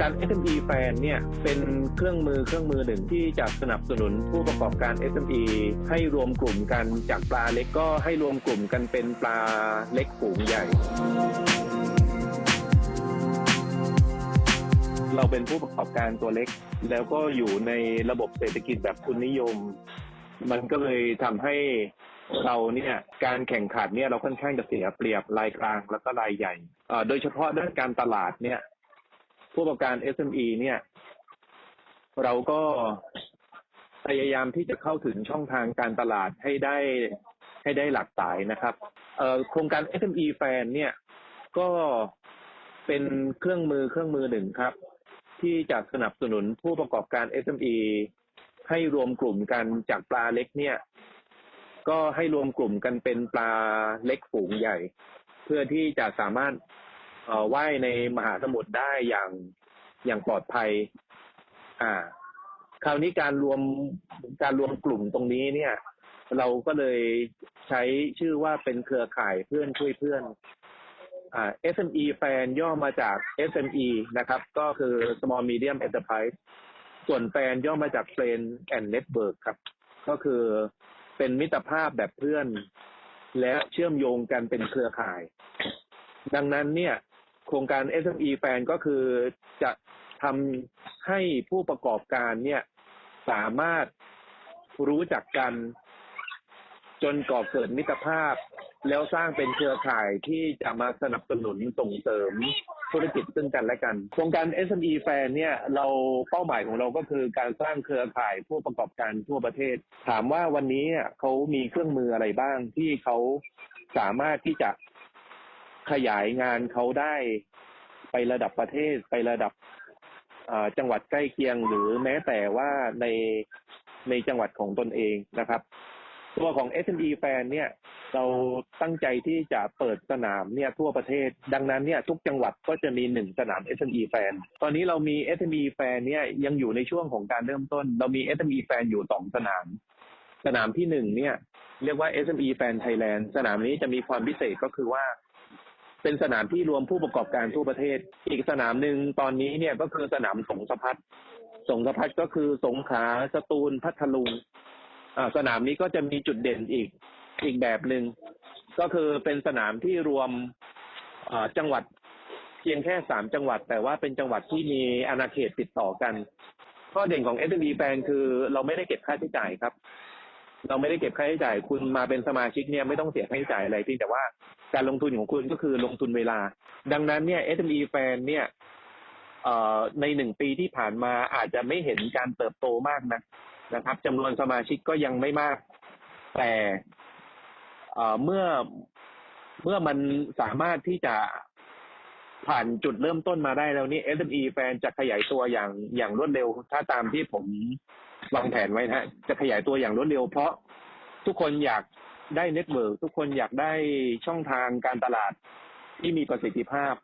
การ SME Fan เนี่ยเป็นเครื่องมือเครื่องมือหนึ่งที่จะสนับสนุนผู้ประกอบการ SME ให้รวมกลุ่มกันจากปลาเล็กก็ให้รวมกลุ่มกันเป็นปลาเล็กฝูงใหญ่ เราเป็นผู้ประกอบการตัวเล็ก แล้วก็อยู่ในระบบเศรษฐกิจแบบทุนนิยม มันก็เลยทำให้เราเนี่ยการแข่งขันเนี่ยเราค่อนข้างจะเสียเปรียบรายกลางแล้วก็รายใหญ่โดยเฉพาะด้านการตลาดเนี่ย ผู้ประกอบการ SME เนี่ย เราก็พยายามที่จะเข้าถึงช่องทางการตลาดให้ได้ให้ได้หลากหลายนะครับโครงการ SME Fan เนี่ยก็เป็นเครื่องมือเครื่องมือหนึ่งครับ ที่จะสนับสนุนผู้ประกอบการ SME ให้รวมกลุ่มกันจากปลาเล็กเนี่ย ก็ให้รวมกลุ่มกันเป็นปลาเล็กฝูงใหญ่ เพื่อที่จะสามารถ ว่ายในมหาสมุทรได้อย่างอย่างปลอดภัย อ่า คราวนี้การรวมการรวมกลุ่มตรงนี้เนี่ย เราก็เลยใช้ชื่อว่าเป็นเครือข่ายเพื่อนช่วยเพื่อนอ่า SME แฟนย่อมาจาก SME นะครับ ก็คือ Small Medium Enterprise ส่วนแฟนย่อมาจาก Friend and Network ครับ ก็คือเป็นมิตรภาพแบบเพื่อน และเชื่อมโยงกันเป็นเครือข่าย ดังนั้นเนี่ย โครงการ SME แฟนก็คือจะทำให้ผู้ประกอบการเนี่ยสามารถรู้จักกันจนก่อเกิดมิตรภาพ แล้วสร้างเป็นเครือข่ายที่จะมาสนับสนุนส่งเสริมธุรกิจซึ่งกันและกัน โครงการ SME Fan เนี่ยเราเป้าหมายของเราก็คือการสร้างเครือข่ายผู้ประกอบการทั่วประเทศ ถามว่าวันนี้เขามีเครื่องมืออะไรบ้างที่เขาสามารถที่จะ ขยายงานเขาได้ไประดับประเทศไประดับจังหวัดใกล้เคียงหรือแม้แต่ว่าในในจังหวัดของตนเองนะครับ ตัวของ SME Fan เนี่ย เราตั้งใจที่จะเปิดสนามเนี่ยทั่วประเทศ ดังนั้นเนี่ยทุกจังหวัดก็จะมีหนึ่งสนาม SME Fan ตอนนี้เรามี SME Fan เนี่ยยังอยู่ในช่วงของการเริ่มต้น เรามี SME Fan อยู่สองสนาม สนามที่หนึ่งเนี่ย เรียกว่า SME Fan Thailand สนามนี้จะมีความพิเศษก็คือว่า เป็นสนามที่รวมผู้ประกอบการทั่วประเทศ อีกสนามหนึ่งตอนนี้เนี่ยก็คือสนามสงสะพัดสงสะพัดก็คือสงขลาสตูลพัทลุงอ่าสนามนี้ก็จะมีจุดเด่นอีกอีกแบบหนึ่งก็คือเป็นสนามที่รวมอ่าจังหวัดเพียงแค่สามจังหวัด แต่ว่าเป็นจังหวัดที่มีอาณาเขตติดต่อกันข้อเด่นของ s อ b แ a n คือเราไม่ได้เก็บค่าใช้จ่ายครับ เราไม่ได้เก็บค่าใช้จ่าย คุณมาเป็นสมาชิกเนี่ยไม่ต้องเสียค่าใช้จ่ายอะไรเพียงแต่ว่าการลงทุนของคุณก็คือลงทุนเวลา ดังนั้นเนี่ย SME Fan เนี่ยเอ่อในหนึ่งปีที่ผ่านมาอาจจะไม่เห็นการเติบโตมากนะนะครับจำนวนสมาชิกก็ยังไม่มาก แต่อ่อเมื่อเมื่อมันสามารถที่จะ ผ่านจุดเริ่มต้นมาได้แล้วนี่ SME แฟนจะขยายตัวอย่างอย่างรวดเร็ว ถ้าตามที่ผมวางแผนไว้นะจะขยายตัวอย่างรวดเร็ว เพราะทุกคนอยากได้เน็ตเวิร์กทุกคนอยากได้ช่องทางการตลาดที่มีประสิทธิภาพ